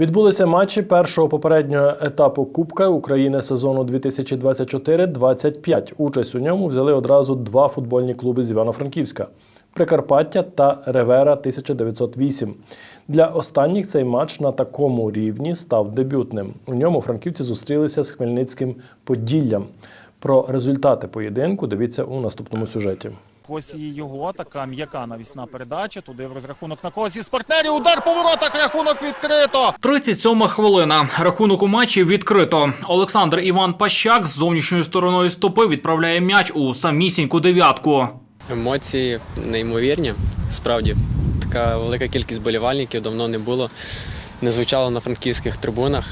Відбулися матчі першого попереднього етапу Кубка України сезону 2024-25. Участь у ньому взяли одразу два футбольні клуби з Івано-Франківська Прикарпаття та Ревера 1908. Для останніх цей матч на такому рівні став дебютним. У ньому франківці зустрілися з Хмельницьким Поділлям. Про результати поєдинку дивіться у наступному сюжеті. Ось і його така м'яка навісна передача. Туди в розрахунок на когось із партнерів. Удар по воротах. Рахунок відкрито. 37 хвилина. Рахунок у матчі відкрито. Олександр Іван Пащак з зовнішньою стороною стопи відправляє м'яч у самісіньку дев'ятку. Емоції неймовірні. Справді, така велика кількість болівальників давно не було. Не звучало на франківських трибунах.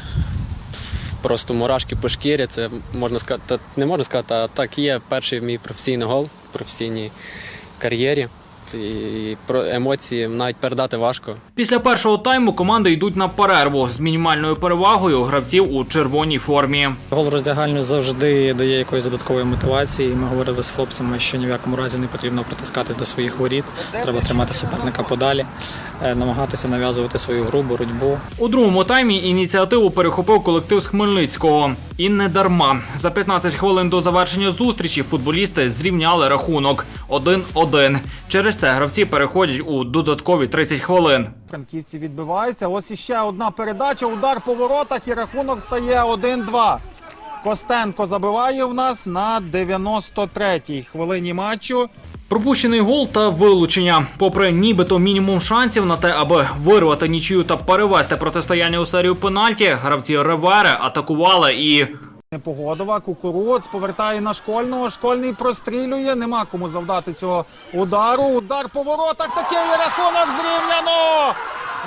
Просто мурашки по шкірі. Це можна сказати, не можна сказати, а так є перший мій професійний гол в професійній кар'єрі. І про емоції навіть передати важко. Після першого тайму команди йдуть на перерву з мінімальною перевагою гравців у червоній формі. Гол роздягальню завжди дає якоїсь додаткової мотивації. Ми говорили з хлопцями, що ні в якому разі не потрібно притискатись до своїх воріт. Треба тримати суперника подалі, е, намагатися нав'язувати свою гру, боротьбу. У другому таймі ініціативу перехопив колектив з Хмельницького. І не дарма. За 15 хвилин до завершення зустрічі футболісти зрівняли рахунок 1-1. Через це гравці переходять у додаткові 30 хвилин. Франківці відбиваються. Ось іще одна передача. Удар по воротах і рахунок стає 1-2. Костенко забиває в нас на 93-й хвилині матчу. Пропущений гол та вилучення. Попри нібито мінімум шансів на те, аби вирвати нічию та перевести протистояння у серію пенальті, гравці Ревери атакували і Непогодова, кукуруц повертає на школьного. Школьний прострілює. Нема кому завдати цього удару. Удар по воротах. Такий рахунок зрівняно.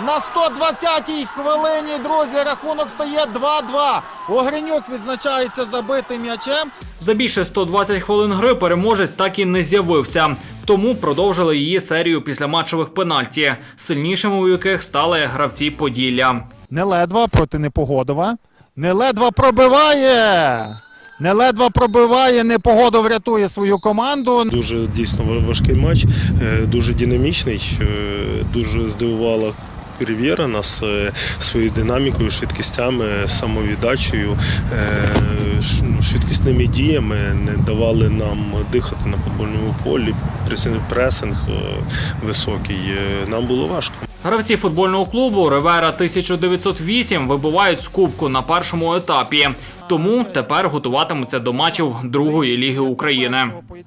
На 120-й хвилині, друзі, рахунок стає 2-2. Огренюк відзначається забитим м'ячем. За більше 120 хвилин гри переможець так і не з'явився. Тому продовжили її серію післяматчевих пенальті, сильнішими у яких стали гравці Поділля. Неледва проти Непогодова. Неледва пробиває. Неледва пробиває, Непогодов рятує свою команду. Дуже дійсно важкий матч, е, дуже динамічний, е, дуже здивувала. Рів'єра нас е, своєю динамікою, швидкістями, самовіддачею, е, ну, швидкісними діями не давали нам дихати на футбольному полі. Пресинг- е, високий. Нам було важко. Гравці футбольного клубу Ревера 1908 вибувають з на першому етапі. Тому тепер готуватимуться до матчів другої ліги України.